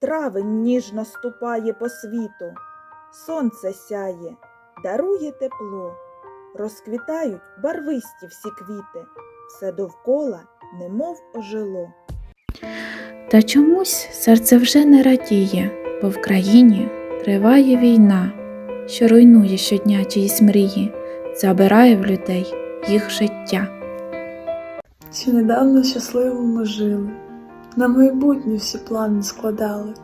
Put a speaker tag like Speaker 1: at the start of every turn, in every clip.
Speaker 1: Травень ніжно ступає по світу, сонце сяє, дарує тепло, розквітають барвисті всі квіти, все довкола немов ожило.
Speaker 2: Та чомусь серце вже не радіє, бо в країні триває війна, що руйнує щодня чиїсь мрії, забирає в людей їх життя.
Speaker 3: Ще недавно щасливо ми жили, на майбутнє всі плани складали,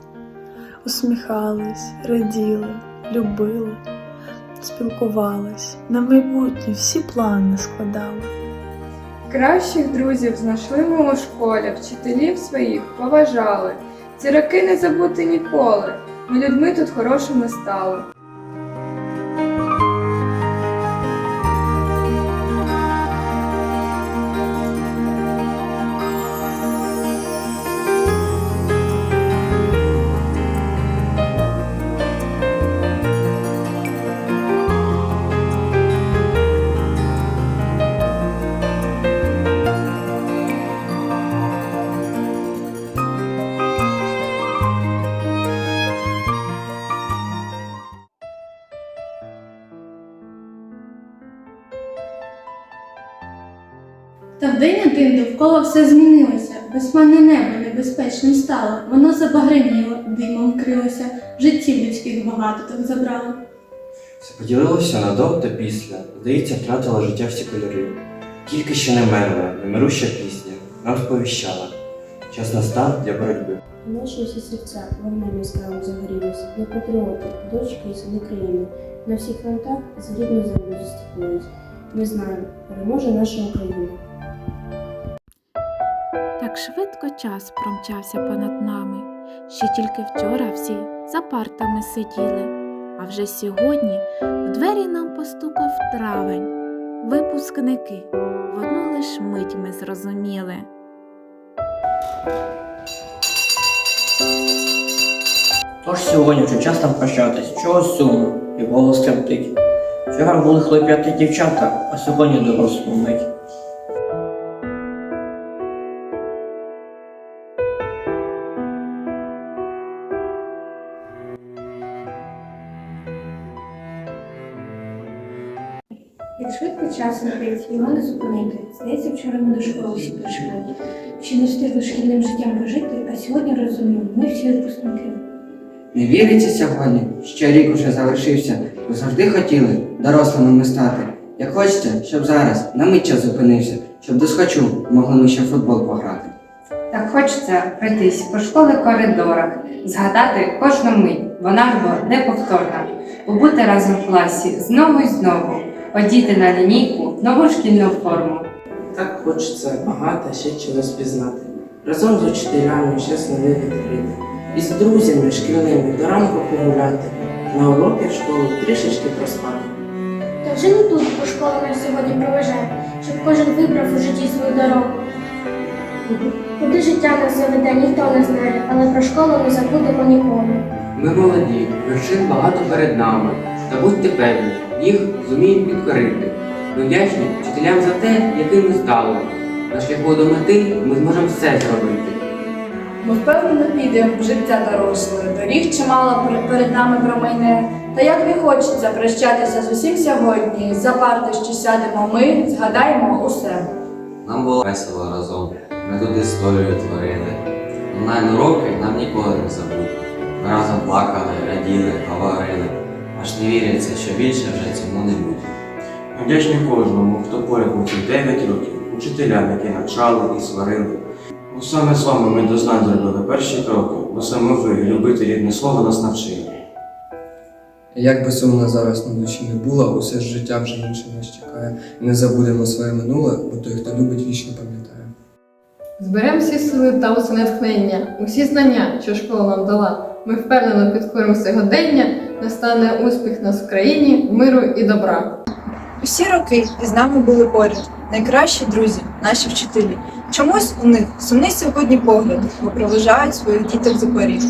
Speaker 3: усміхались, раділи, любили, спілкувались, на майбутнє всі плани складали.
Speaker 4: Кращих друзів знайшли ми у школі, вчителів своїх поважали. Ці роки не забути ніколи. Ми людьми тут хорошими стали.
Speaker 5: Та в день один довкола все змінилося, безманне небо небезпечним стало, воно забагряніло, димом крилося, життів людських багато так забрало.
Speaker 6: Все поділилося на до та після. Здається, втратила життя всі кольори. Тільки ще не мерла, немируща пісня, нам сповіщала. Час настав для боротьби.
Speaker 7: Наші всі серця вогнем яскравим загорілись, на патріоти, дочки і сини країни. На всіх фронтах за рідну землю заступились. Ми знаємо, переможе наша Україна.
Speaker 2: Швидко час промчався понад нами. Ще тільки вчора всі за партами сиділи, а вже сьогодні в двері нам постукав травень. Випускники в одну лиш мить ми зрозуміли.
Speaker 8: Тож сьогодні вже час нам прощатись, чого сумно, і голос тремтить. Вчора були хлоп'яті дівчата, а сьогодні дорослу мить.
Speaker 5: Як швидко час летить, його не зупинити. Здається, вчора ми до школи всі прийшли. Ще не встигли шкільним життям прожити, а сьогодні розумію, ми всі випускники.
Speaker 9: Не віриться сьогодні, що рік уже залишився. Ви завжди хотіли дорослими ми стати. Як хочете, щоб зараз на мить час зупинився, щоб досхочу могли ми ще в футбол пограти.
Speaker 10: Так хочеться пройтись по школи коридорах, згадати кожну мить, вона ж бо неповторна, побути разом в класі знову і знову, одіти на лінійку нову шкільну форму.
Speaker 11: Так хочеться багато ще чогось пізнати. Разом з учителями щось нове відкрити. І з друзями шкільними до ранку погуляти, на уроки в школу трішечки проспати.
Speaker 12: Та вже не тут, бо школа нас сьогодні проважає, щоб кожен вибрав у житті свою дорогу. Куди життя нас заведе, ніхто не знає, але про школу не забудемо ніколи.
Speaker 13: Ми молоді, вершин багато перед нами. Та будьте певні, їх зуміємо підкорити. Ми вдячні вчителям за те, яким ми стали. На шляху до мети ми зможемо все зробити.
Speaker 14: Ми впевнено підемо в життя доросле, доріг чимало перед- перед нами промайне. Та як не хочеться прощатися з усім сьогодні, за парти, що сядемо ми, згадаємо усе.
Speaker 15: Нам було весело разом. Ми тут історію творили. Онлайн уроки нам ніколи не забути. Ми разом плакали, раділи, говорили. Аж не віриться, що більше вже цьому не буде.
Speaker 6: Ми вдячні кожному, хто поряд був ці 9 років, учителям, які навчали і сварили. Бо саме з вами ми до знань зробили перші кроки, бо саме ви, любити рідне слово, нас навчили.
Speaker 16: Як би сумно зараз на душі не було, усе ж життя вже інше нас чекає. Не забудемо своє минуле, бо той, хто любить, вічно пам'ятає.
Speaker 4: Зберемо всі сили та усе натхнення, усі знання, що школа нам дала. Ми впевнено підкоримо сьогодення, настане успіх нас в країні, миру і добра.
Speaker 3: Усі роки з нами були поряд. Найкращі друзі, наші вчителі. Чомусь у них сумний сьогодні погляд, бо проважають своїх діток за поріг.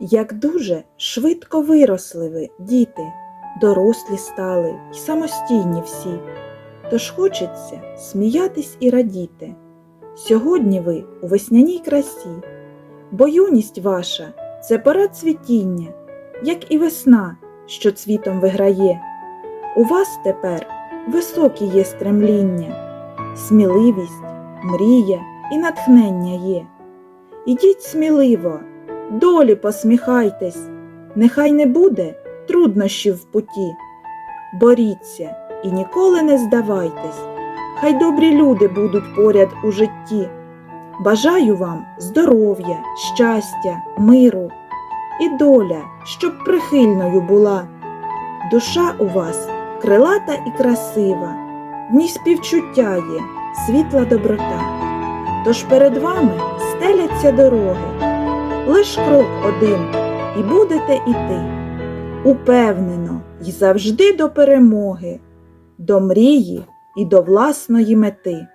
Speaker 1: Як дуже швидко виросли ви, діти, дорослі стали й самостійні всі. Тож хочеться сміятись і радіти. Сьогодні ви у весняній красі, бо юність ваша це пора цвітіння, як і весна, що цвітом виграє. У вас тепер високі є стремління, сміливість, мрія і натхнення є. Ідіть сміливо, долі посміхайтесь, нехай не буде труднощів в путі. Боріться і ніколи не здавайтесь, хай добрі люди будуть поряд у житті. Бажаю вам здоров'я, щастя, миру і доля, щоб прихильною була. Душа у вас крилата і красива, в ній співчуття є, світла доброта. Тож перед вами стеляться дороги, лиш крок один, і будете іти. Упевнено й завжди до перемоги, до мрії і до власної мети.